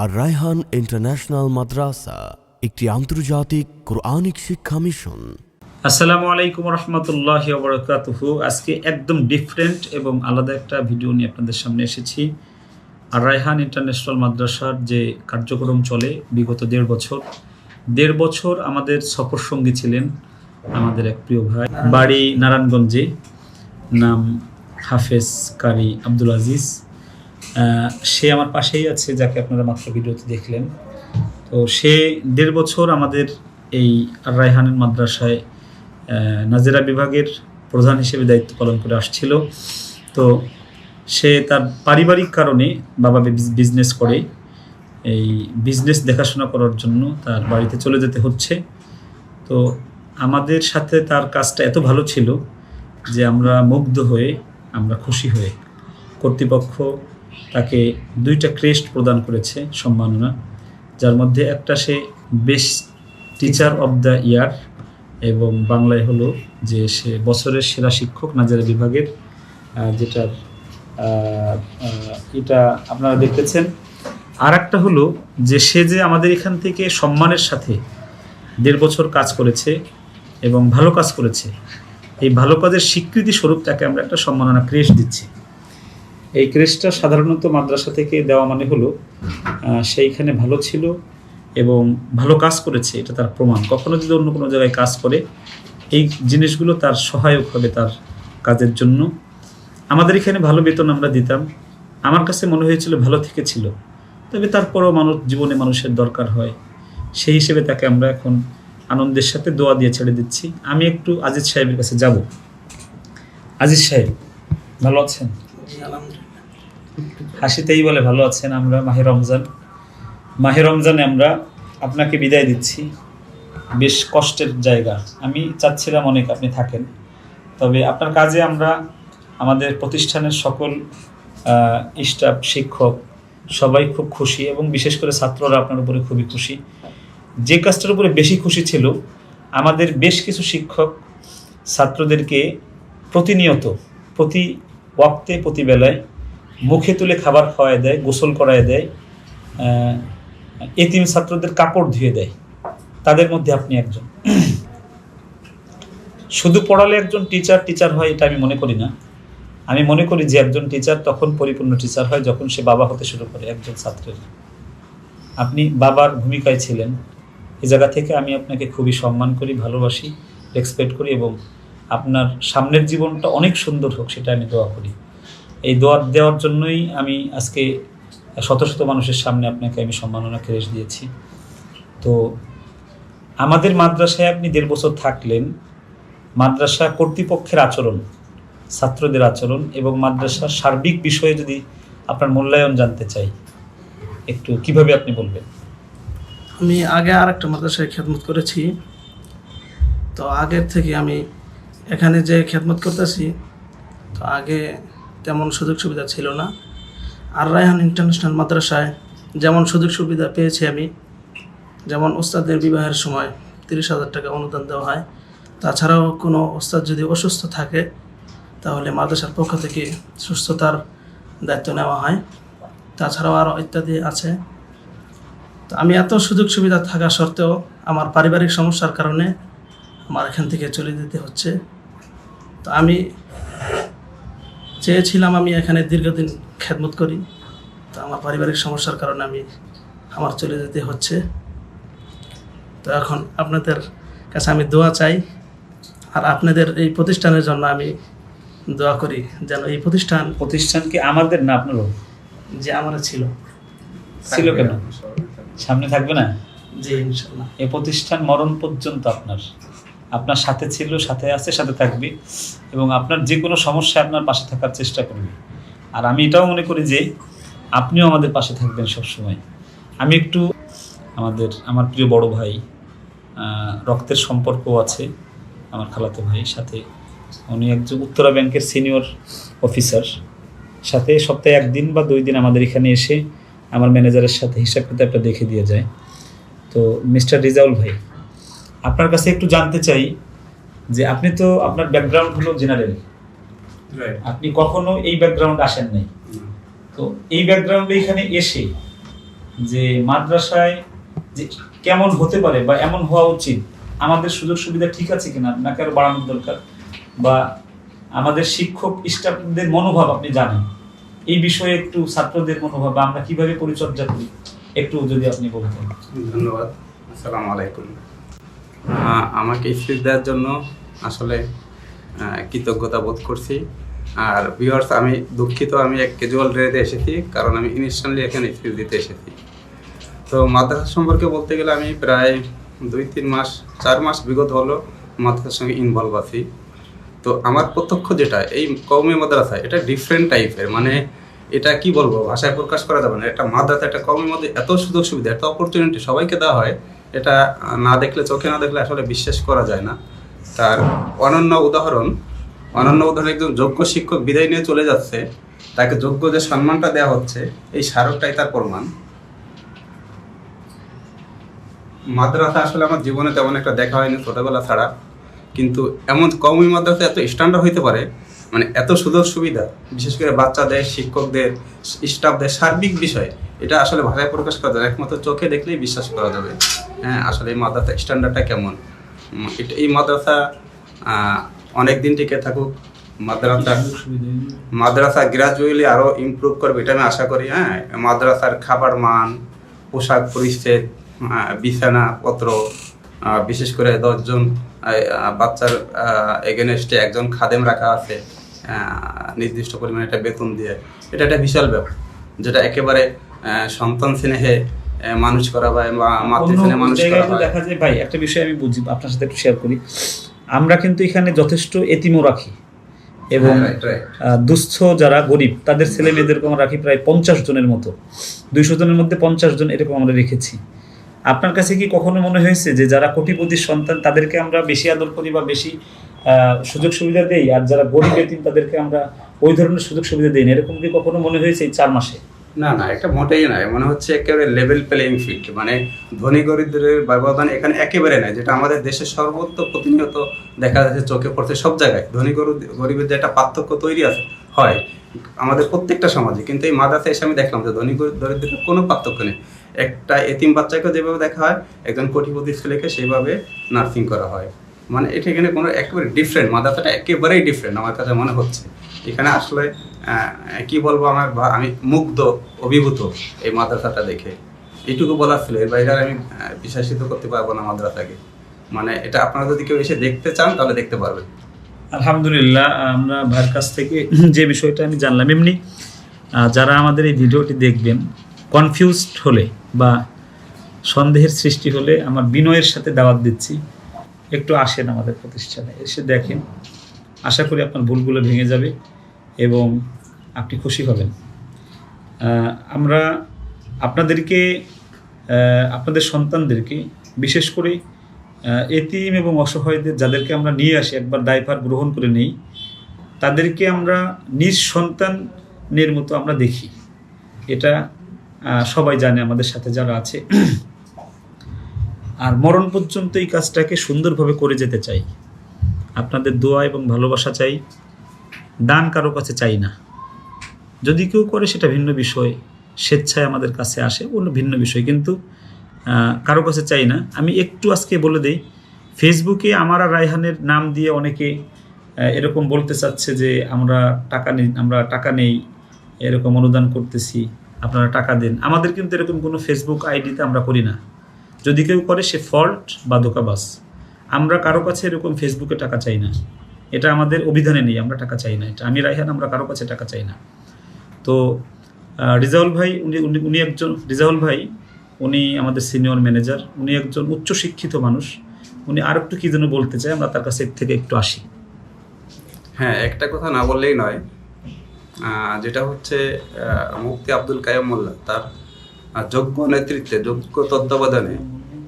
আর Raihan international মাদ্রাসা, একটি আন্তর্জাতিক Quranic শিক্ষা মিশন। আসসালামু আলাইকুম রহমতুল্লাহ বরকাতুহু। আজকে একদম ডিফারেন্ট এবং আলাদা একটা ভিডিও নিয়ে আপনাদের সামনে এসেছি। আর রায়হান ইন্টারন্যাশনাল মাদ্রাসার যে কার্যক্রম চলে বিগত দেড় বছর। দেড় বছর আমাদের সফর সঙ্গী ছিলেন আমাদের এক প্রিয় ভাই। বাড়ি নারায়ণগঞ্জে, নাম হাফেজ কারি আব্দুল আজিজ। সে আমার পাশেই আছে, যাকে আপনারা মাত্র ভিডিওতে দেখলেন। তো সে দেড় বছর আমাদের এই রায়হানের মাদ্রাসায় নাজেরা বিভাগের প্রধান হিসেবে দায়িত্ব পালন করে আসছিল। তো সে তার পারিবারিক কারণে বাবা বিজনেস করে। এই বিজনেস দেখাশোনা করার জন্য তার বাড়িতে চলে যেতে হচ্ছে। তো আমাদের সাথে তার কাজটা এত ভালো ছিল যে আমরা মুগ্ধ হয়ে আমরা খুশি হয়ে কর্তৃপক্ষ তাকে দুইটা ক্রেস্ট প্রদান করেছে সম্মাননা যার মধ্যে একটা সে best teacher of the year এবং বাংলায় হলো যে সে বছরের সেরা শিক্ষক নাজারা বিভাগের আহ, এটা আপনারা দেখতেছেন। আর একটা হলো যে সে যে আমাদের এখান থেকে সম্মানের সাথে দেড় বছর কাজ করেছে এবং ভালো কাজ করেছে এই ভালো কাজের স্বীকৃতি স্বরূপ তাকে আমরা একটা সম্মাননা ক্রেশ দিচ্ছি। এই ক্রেশটা সাধারণত মাদ্রাসা থেকে দেওয়া মানে হলো সেইখানে ভালো ছিল এবং ভালো কাজ করেছে, এটা তার প্রমাণ। কখনো যদি অন্য কোনো জায়গায় কাজ করে, এই জিনিসগুলো তার সহায়ক হবে তার কাজের জন্য। আমাদের এখানে ভালো বেতন আমরা দিতাম। আমার কাছে মনে হয়েছিল ভালো থেকে ছিল। তবে তারপরও মানুষ, জীবনে মানুষের দরকার হয়। সেই হিসেবে তাকে আমরা এখন আনন্দের সাথে দোয়া দিয়ে ছেড়ে দিচ্ছি। আমি একটু আজিজ সাহেবের কাছে যাব। আজিজ সাহেব, ভালো আছেন? হাসিতেই বলে, ভালো আছেন আমরা, মাহে রমজান। মাহে রমজানে আমরা আপনাকে বিদায় দিচ্ছি। বেশ কষ্টের জায়গা। আমি চাচ্ছিলাম অনেক আপনি থাকেন। তবে আপনার কাজে আমরা, আমাদের প্রতিষ্ঠানের সকল স্টাফ শিক্ষক সবাই খুব খুশি এবং বিশেষ করে ছাত্ররা আপনার উপরে খুবই খুশি। যে কাজটার উপরে বেশি খুশি ছিল, আমাদের বেশ কিছু শিক্ষক ছাত্রদেরকে প্রতিনিয়ত, প্রতি ওয়াক্তে, প্রতি বেলায় মুখে তুলে খাবার খাওয়ায় দেয়, গোসল করায় দেয় এতিম ছাত্রদের কাপড় ধুয়ে দেয়। তাদের মধ্যে আপনি একজন। শুধু পড়ালে একজন টিচার টিচার হয়, এটা আমি মনে করি না। আমি মনে করি যে একজন টিচার তখন পরিপূর্ণ টিচার হয় যখন সে বাবা হতে শুরু করে একজন ছাত্রের। আপনি বাবার ভূমিকায় ছিলেন। এ জায়গা থেকে আমি আপনাকে খুবই সম্মান করি, ভালোবাসি রেসপেক্ট করি এবং আপনার সামনের জীবনটা অনেক সুন্দর হোক সেটা আমি দোয়া করি। এই দোয়া দেওয়ার জন্যই আমি আজকে শত শত মানুষের সামনে আপনাকে আমি সম্মাননা ক্রেশ দিয়েছি। তো আমাদের মাদ্রাসায় আপনি দেড় বছর থাকলেন, মাদ্রাসা কর্তৃপক্ষের আচরণ, ছাত্রদের আচরণ এবং মাদ্রাসার সার্বিক বিষয়ে যদি আপনার মূল্যায়ন জানতে চাই, একটু কীভাবে আপনি বলবেন? আমি আগে আর একটা মাদ্রাসায় খেদমত করেছি। তো আগের থেকে আমি এখানে যে খেদমত করতেছি, তো আগে তেমন সুযোগ সুবিধা ছিল না। আর রায়হান ইন্টারন্যাশনাল মাদ্রাসায় যেমন সুযোগ সুবিধা পেয়েছি আমি, যেমন ওস্তাদের বিবাহের সময় তিরিশ হাজার টাকা অনুদান দেওয়া হয়, তাছাড়াও কোনো ওস্তাদ যদি অসুস্থ থাকে, তাহলে মাদ্রাসার পক্ষ থেকে সুস্থতার দায়িত্ব নেওয়া হয়। তাছাড়াও আরও ইত্যাদি আছে। তো আমি এত সুযোগ সুবিধা থাকা সত্ত্বেও আমার পারিবারিক সমস্যার কারণে আমার এখান থেকে চলে যেতে হচ্ছে। তো আমি চেয়েছিলাম আমি এখানে দীর্ঘদিন খেদমত করি। তো আমার পারিবারিক সমস্যার কারণে আমি আমার চলে যেতে হচ্ছে। তো এখন আপনাদের কাছে আমি দোয়া চাই আর আপনাদের এই প্রতিষ্ঠানের জন্য আমি দোয়া করি যেন এই প্রতিষ্ঠান প্রতিষ্ঠান কি আমাদের না আপনারও যে আমার ছিল। ছিল কেন? সামনে থাকবে না? জি ইনশাল্লাহ এই প্রতিষ্ঠান মরণ পর্যন্ত আপনার। আপনার সাথে ছিল, সাথে আছে, সাথে থাকবে এবং আপনার যে কোনো সমস্যায় আপনার পাশে থাকার চেষ্টা করবে। আর আমি এটাও মনে করি যে আপনিও আমাদের পাশে থাকবেন সবসময়। আমি একটু আমাদের, আমার প্রিয় বড় ভাই রক্তের সম্পর্কও আছে আমার খালাতো ভাই সাথে। উনি একজন উত্তরা ব্যাংকের সিনিয়র অফিসার। সাথে সপ্তাহে একদিন বা দুই দিন আমাদের এখানে এসে আমার ম্যানেজারের সাথে হিসাব কিতাবটা দেখে দিয়ে যায়। তো মিস্টার রিজাউল ভাই আপনার কাছে একটু জানতে চাই যে আপনি তো আপনার ব্যাকগ্রাউন্ড হলো জেনারেল আপনি কখনো এই ব্যাকগ্রাউন্ড আসেন নাই। তো এই ব্যাকগ্রাউন্ডে এখানে এসে যে মাদ্রাসায় যে কেমন হতে পারে বা এমন হওয়া উচিত আমাদের সুযোগ সুবিধা ঠিক আছে কিনা আপনাকে আরও বাড়ানোর দরকার বা আমাদের শিক্ষক স্টাফদের মনোভাব আপনি জানেন। এই বিষয়ে একটু ছাত্রদের মনোভাব আমরা কীভাবে পরিচর্যা করি একটু যদি আপনি বলতেন। ধন্যবাদ। আসসালামু আলাইকুম। আমাকে স্পিচ দেওয়ার জন্য আসলে কৃতজ্ঞতা বোধ করছি। আর ভিউয়ার্স আমি দুঃখিত, আমি এক ক্যাজুয়াল ড্রেতে এসেছি, কারণ আমি ইনস্ট্যান্টলি এখানে স্পিচ দিতে এসেছি। তো মাদ্রাসা সম্পর্কে বলতে গেলে আমি প্রায় দুই, তিন মাস, চার মাস বিগত হলো মাদ্রাসার সঙ্গে ইনভলভ আছি। তো আমার প্রত্যক্ষ যেটা, এই কৌমি মাদ্রাসা, এটা ডিফারেন্ট টাইপের মানে এটা কি বলব, ভাষায় প্রকাশ করা যাবে না। একটা মাদ্রাসা, একটা কৌমির মধ্যে এত সুযোগ সুবিধা এত অপরচুনিটি সবাইকে দেওয়া হয় এটা না দেখলে, চোখে না দেখলে আসলে বিশ্বাস করা যায় না তার অনন্য উদাহরণ অনন্য উদাহরণ, একজন যোগ্য শিক্ষক বিদায় নিয়ে চলে যাচ্ছে, তাকে যোগ্য যে সম্মানটা দেওয়া হচ্ছে, এই স্মারকটাই তার প্রমাণ মাদ্রাসা আসলে আমার জীবনে তেমন একটা দেখা হয়নি ছোটবেলা ছাড়া, কিন্তু এমন কমই মাদ্রাসা এত স্ট্যান্ডার্ড হইতে পারে মানে এত সুযোগ সুবিধা, বিশেষ করে বাচ্চাদের, শিক্ষকদের স্টাফদের সার্বিক বিষয়, এটা আসলে ভাষায় প্রকাশ করা না। একমাত্র চোখে দেখলেই বিশ্বাস করা যাবে হ্যাঁ আসলে এই মাদ্রাসা স্ট্যান্ডার্ডটা কেমন? এই মাদ্রাসা অনেক দিন টিকে থাকুক মাদ্রাসা মাদ্রাসা গ্রাজুয়ালি আরও ইমপ্রুভ করবে এটা আমি আশা করি হ্যাঁ। মাদ্রাসার খাবার মান পোশাক পরিচ্ছেদ বিছানাপত্র বিশেষ করে দশজন বাচ্চার এগেনস্টে একজন খাদেম রাখা আছে নির্দিষ্ট পরিমাণে একটা বেতন দিয়ে। এটা একটা বিশাল ব্যাপার যেটা একেবারে সন্তান স্নেহে মানুষ করা বা মাতৃ অন্য মানুষ করা হয়। দেখা যায় ভাই একটা বিষয় আমি বুঝি আপনার সাথে একটু শেয়ার করি। আমরা কিন্তু এখানে যথেষ্ট এতিমও রাখি এবং দুস্থ যারা গরিব তাদের ছেলে মেয়েদেরকে আমরা রাখি প্রায় পঞ্চাশ জনের মতো। দুইশো জনের মধ্যে পঞ্চাশ জন এরকম আমরা রেখেছি। আপনার কাছে কি কখনো মনে হয়েছে যে যারা কোটিপতির সন্তান তাদেরকে আমরা বেশি আদর করি বা বেশি আহ, সুযোগ সুবিধা দেই? আর যারা গরিব এতিম তাদেরকে আমরা ওই ধরনের সুযোগ সুবিধা দিই না? এরকম কি কখনো মনে হয়েছে এই চার মাসে? না না, এটা মোটেই নয়। মনে হচ্ছে একেবারে লেভেল প্লেইং ফিল্ড মানে ধনী গরিবদের ব্যবধান এখানে একেবারে নাই যেটা আমাদের দেশের সর্বত্র প্রতিনিয়ত দেখা যাচ্ছে, চোখে পড়ছে সব জায়গায়। ধনী গরিব গরিবের যে একটা পার্থক্য তৈরি আছে, হয় আমাদের প্রত্যেকটা সমাজে। কিন্তু এই মাদ্রাসা এসে আমি দেখলাম যে ধনী দরিদ্রের কোনো পার্থক্য নেই। একটা এতিম বাচ্চাকে যেভাবে দেখা হয়, একজন কোটিপতি ছেলেকে সেইভাবে নার্সিং করা হয়। মানে এটা এখানে কোনো একেবারে ডিফারেন্ট মাদ্রাসাটা একেবারেই ডিফারেন্ট আমার কাছে মনে হচ্ছে। এখানে আসলে কি বলব আমার আমি মুগ্ধ, অভিভূত এই মাদ্রাসাটা দেখে। এইটুকু বলার ছিল, এর বাইরে আমি বিশ্বাসিত করতে পারব না মাদ্রাসাকে। মানে এটা আপনারা যদি কেউ এসে দেখতে চান, তাহলে দেখতে পারবেন। আলহামদুলিল্লাহ, আমরা ভাইয়ের কাছ থেকে যে বিষয়টা আমি জানলাম, এমনি যারা আমাদের এই ভিডিওটি দেখবেন কনফিউজড হলে বা সন্দেহের সৃষ্টি হলে আমার বিনয়ের সাথে দাওয়াত দিচ্ছি। একটু আসেন আমাদের প্রতিষ্ঠানে, এসে দেখেন। আশা করি আপনার ভুলগুলো ভেঙে যাবে এবং আপনি খুশি হবেন। আমরা আপনাদেরকে আপনাদের সন্তানদেরকে, বিশেষ করে এতিম এবং অসহায়দের যাদেরকে আমরা নিয়ে আসি, একবার দায়ভার গ্রহণ করে নেই, তাদেরকে আমরা নিজ সন্তানের মতো আমরা দেখি। এটা সবাই জানে আমাদের সাথে যারা আছে। আর মরণ পর্যন্ত এই কাজটাকে সুন্দরভাবে করে যেতে চাই। আপনাদের দোয়া এবং ভালোবাসা চাই। দান কারও কাছে চাই না। যদি কেউ করে, সেটা ভিন্ন বিষয়। স্বেচ্ছায় আমাদের কাছে আসে অন্য ভিন্ন বিষয়। কিন্তু কারও কাছে চাই না। আমি একটু আজকে বলে দেই, ফেসবুকে আমার আর রায়হানের নাম দিয়ে অনেকে এরকম বলতে চাচ্ছে যে, আমরা টাকা নেই, আমরা টাকা নেই, এরকম অনুদান করতেছি, আপনারা টাকা দেন। আমাদের কিন্তু এরকম কোনো ফেসবুক আইডিতে আমরা করি না। যদি কেউ করে সে ফল্ট বা ধোকাবাস আমরা কারও কাছে এরকম ফেসবুকে টাকা চাই না। এটা আমাদের অভিধানে নেই, আমরা টাকা চাই না। এটা আমি রাইহান আমরা কারও কাছে টাকা চাই না। তো রিজাউল ভাই, উনি উনি উনি একজন, রিজাউল ভাই, উনি আমাদের সিনিয়র ম্যানেজার উনি একজন উচ্চশিক্ষিত মানুষ। উনি আর একটু কী যেন বলতে চাই আমরা তার কাছে থেকে একটু আসি। হ্যাঁ একটা কথা না বললেই নয়। যেটা হচ্ছে মুক্তি আব্দুল কায়াম মোল্লা, তার যোগ্য নেতৃত্বে, যোগ্য তত্ত্বাবধানে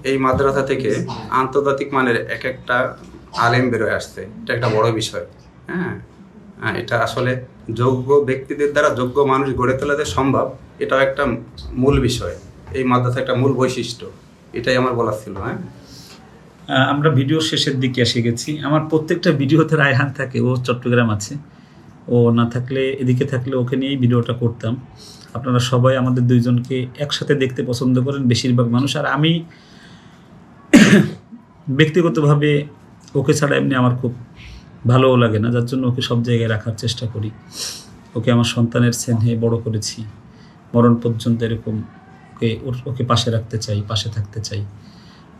এই মাদ্রাসা থেকে আন্তর্জাতিক মানের এক একটা আলেম বেরোয় আসছে। এটা একটা বড় বিষয়। হ্যাঁ? আহ, এটা আসলে যোগ্য ব্যক্তিদের দ্বারা যোগ্য মানুষ গড়ে তোলা যে সম্ভব এটাও একটা মূল বিষয়। এই মাদ্রাসা একটা মূল বৈশিষ্ট্য। এটাই আমার বলার ছিল হ্যাঁ? আমরা ভিডিও শেষের দিকে এসে গেছি। আমার প্রত্যেকটা ভিডিওতে রায়হান থাকে ও চট্টগ্রাম আছে। ও না থাকলে এদিকে থাকলে ওকে নিয়েই ভিডিওটা করতাম। আপনারা সবাই আমাদের দুইজনকে একসাথে দেখতে পছন্দ করেন বেশিরভাগ মানুষ। আর আমি ব্যক্তিগতভাবে ওকে ছাড়া এমনি আমার খুব ভালোও লাগে না যার জন্য ওকে সব জায়গায় রাখার চেষ্টা করি। ওকে আমার সন্তানের স্নেহে বড় করেছি। মরণ পর্যন্ত এরকম ওকে ওর ওকে পাশে রাখতে চাই পাশে থাকতে চাই।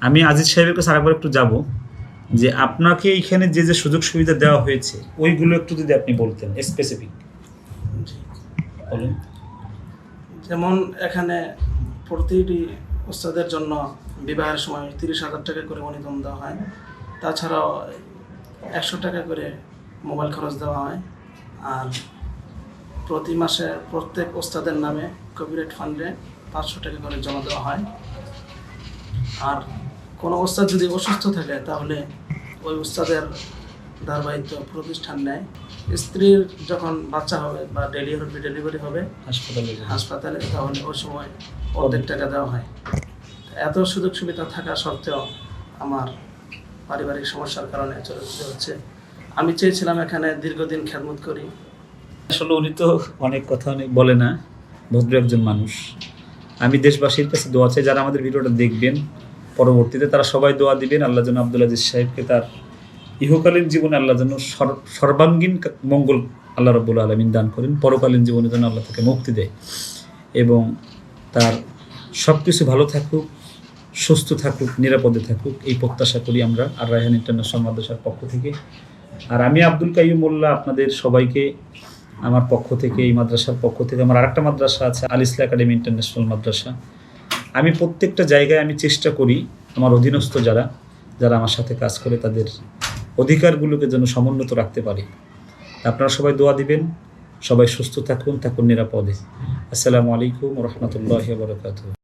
আমি আজিজ সাহেবের কাছে আরেকবার একটু যাব যে আপনাকে এইখানে যে যে সুযোগ সুবিধা দেওয়া হয়েছে ওইগুলো একটু যদি আপনি বলতেন স্পেসিফিক বলুন। যেমন এখানে প্রতিটি ওস্তাদের জন্য বিবাহের সময় তিরিশ হাজার টাকা করে অনুদান দেওয়া হয়। তাছাড়াও একশো টাকা করে মোবাইল খরচ দেওয়া হয়। আর প্রতি মাসে প্রত্যেক ওস্তাদের নামে কপিরাইট ফান্ডে পাঁচশো টাকা করে জমা দেওয়া হয়। আর কোনো ওস্তাদ যদি অসুস্থ থাকে তাহলে ওই ওস্তাদের ধারাবাহিক প্রতিষ্ঠান নেয়। স্ত্রীর যখন বাচ্চা হবে বা ডেলিভারি ডেলিভারি হবে হাসপাতালে হাসপাতালে তাহলে ওই সময় অর্ধেক টাকা দেওয়া হয়। এত সুযোগ সুবিধা থাকা সত্ত্বেও আমার পারিবারিক সমস্যার কারণে চলে হচ্ছে। আমি চেয়েছিলাম এখানে দীর্ঘদিন খেদমত করি। আসলে উনি তো অনেক কথা অনেক বলে না, ভদ্র একজন মানুষ। আমি দেশবাসীর কাছে দোয়া চাই, যারা আমাদের ভিডিওটা দেখবেন, পরবর্তীতে তারা সবাই দোয়া দিবেন, আল্লাহ যেন আব্দুল আজিজ সাহেবকে তার ইহকালীন জীবনে আল্লাহ যেন সর- সর্বাঙ্গীন মঙ্গল আল্লাহ রব্বুল আলমিন দান করেন, পরকালীন জীবনে যেন আল্লাহ তাকে মুক্তি দেয়। এবং তার সব কিছু ভালো থাকুক। সুস্থ থাকুক, নিরাপদে থাকুক, এই প্রত্যাশা করি আমরা আর রায়হান ইন্টারন্যাশনাল মাদ্রাসার পক্ষ থেকে। আর আমি আব্দুল কাইম মোল্লা আপনাদের সবাইকে আমার পক্ষ থেকে, এই মাদ্রাসার পক্ষ থেকে, আমার আরেকটা মাদ্রাসা আছে, আল ইসলা একাডেমি ইন্টারন্যাশনাল মাদ্রাসা। আমি প্রত্যেকটা জায়গায় আমি চেষ্টা করি, আমার অধীনস্থ যারা যারা আমার সাথে কাজ করে, তাদের অধিকারগুলোকে যেন সমুন্নত রাখতে পারি। আপনারা সবাই দোয়া দিবেন, সবাই সুস্থ থাকুন থাকুন নিরাপদে। আসসালামু আলাইকুম রহমতুল্লাহ বরকাত